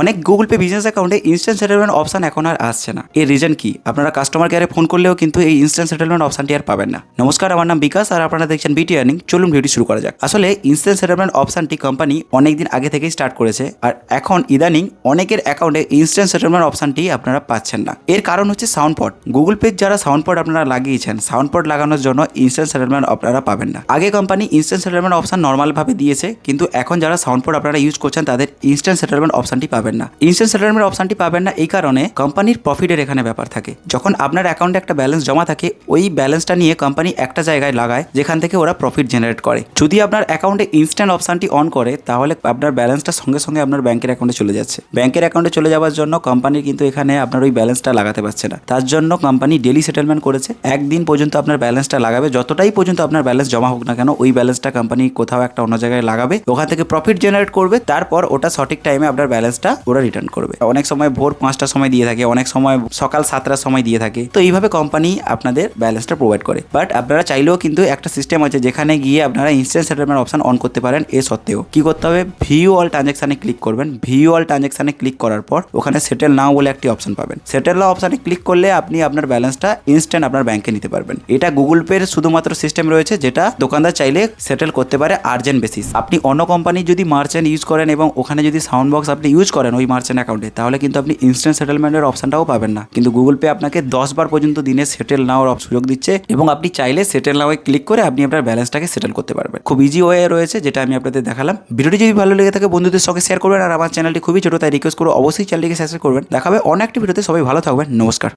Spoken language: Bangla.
অনেক গুগল পে বিজনেস অ্যাকাউন্টে ইনস্ট্যান্ট সেটেলমেন্ট অপশন এখন আর আসছে না। এর রিজন কি? আপনারা কাস্টমার কেয়ারে ফোন করলেও কিন্তু এই ইনস্ট্যান্ট সেটেলমেন্ট অপশনটি আর পাবেন না। নমস্কার, আমার নাম বিকাশ আর আপনারা দেখছেন বিটি আর্নিং চলুন ভিডিও শুরু করা যাক। আসলে ইনস্ট্যান্ট সেটেলমেন্ট অপশনটি কোম্পানি অনেকদিন আগে থেকেই স্টার্ট করেছে আর এখন ইদানিং অনেকের অ্যাকাউন্টে ইনস্ট্যান্ট সেটেলমেন্ট অপশনটি আপনারা পাচ্ছেন না। এর কারণ হচ্ছে সাউন্ড পড গুগল পে যারা সাউন্ড পড আপনারা লাগিয়েছেন সাউন্ড পড লাগানোর জন্য ইনস্ট্যান্ট সেটেলমেন্ট আপনারা পাবেন না। আগে কোম্পানি ইনস্ট্যান্ট সেটেলমেন্ট অপশন নর্মালভাবে দিয়েছে, কিন্তু এখন যারা সাউন্ড পড আপনারা ইউজ করছেন, তাদের ইনস্ট্যান্ট সেটেলমেন্ট অপশনটি পাবেন না। ইনস্ট্যান্ট সেটেলমেন্ট অপশনটি পাবেন না এই কারণে কোম্পানির প্রফিটের এখানে ব্যাপার থাকে। যখন আপনার অ্যাকাউন্টে একটা ব্যালেন্স জমা থাকে, ওই ব্যালেন্সটা নিয়ে কোম্পানি একটা জায়গায় লাগায়, যেখান থেকে ওরা প্রফিট জেনারেট করে। যদি আপনার অ্যাকাউন্টে ইনস্ট্যান্ট অপশনটি অন করে, তাহলে আপনার ব্যালেন্সটা সঙ্গে সঙ্গে আপনার ব্যাংকের অ্যাকাউন্টে চলে যাচ্ছে। ব্যাংকের অ্যাকাউন্টে চলে যাওয়ার জন্য কোম্পানি কিন্তু এখানে আপনার ওই ব্যালেন্সটা লাগাতে পারছে না। তার জন্য কোম্পানি ডেলি সেটেলমেন্ট করেছে। একদিন পর্যন্ত আপনার ব্যালেন্সটা লাগাবে। যতটাই পর্যন্ত আপনার ব্যালেন্স জমা হোক না কেন, ওই ব্যালেন্সটা কোম্পানি কোথাও একটা অন্য জায়গায় লাগাবে। ওখান থেকে প্রফিট জেনারেট করবে। তারপর ওটা সঠিক টাইমে আপনার ব্যালেন্সটা ওরা রিটার্ন করবে। অনেক সময় ভোর পাঁচটার সময় দিয়ে থাকে, অনেক সময় সকাল সাতটার সময় দিয়ে থাকে। তো এইভাবে কোম্পানি আপনাদের ব্যালেন্সটা প্রোভাইড করে। বাট আপনারা চাইলেও কিন্তু একটা সিস্টেম আছে যেখানে গিয়ে আপনারা ইনস্ট্যান্ট সেটেলমেন্ট অপশন অন করতে পারেন এ সত্ত্বেও। কি করতে হবে? ভিউ অল ট্রানজাকশানে ক্লিক করবেন। ভিউ অল ট্রানজাকশানে ক্লিক করার পর ওখানে সেটেল নাও বলে একটি অপশন পাবেন। সেটেল নাও অপশানে ক্লিক করলে আপনি আপনার ব্যালেন্সটা ইনস্ট্যান্ট আপনার ব্যাংকে নিতে পারবেন। এটা গুগল পের শুধুমাত্র সিস্টেম রয়েছে যেটা দোকানদার চাইলে সেটেল করতে পারে আর্জেন্ট বেসিস আপনি অন্য কোম্পানির যদি মার্চেন্ট ইউজ করেন এবং ওখানে যদি সাউন্ড বক্স আপনি ইউজ করেন ওই মার্চেন্ট অ্যাকাউন্টে তাহলে কিন্তু আপনি ইনস্ট্যান্ট সেটেলমেন্টের অপশনটাও পাবেন না। কিন্তু গুগল পে আপনাকে দশ বার পর্যন্ত দিনে সেটেল নাওয়ার সুযোগ দিচ্ছে এবং আপনি চাইলে সেটেল নাও ক্লিক করে আপনি আপনার ব্যালেন্সটাকে সেটেল করতে পারবেন। খুব ইজি ওয়ে রয়েছে, যেটা আমি আপনাদের দেখালাম। ভিডিওটি যদি ভালো লেগে থাকে, বন্ধুদের সঙ্গে শেয়ার করবেন। আর আমার চ্যানেলটি খুবই ছোটো, তাই রিকোয়েস্ট করব অবশ্যই চ্যানেলটিকে সাবস্ক্রাইব করবেন। দেখাবে অনেকটি ভিডিওতে। সবাই ভালো থাকবেন। নমস্কার।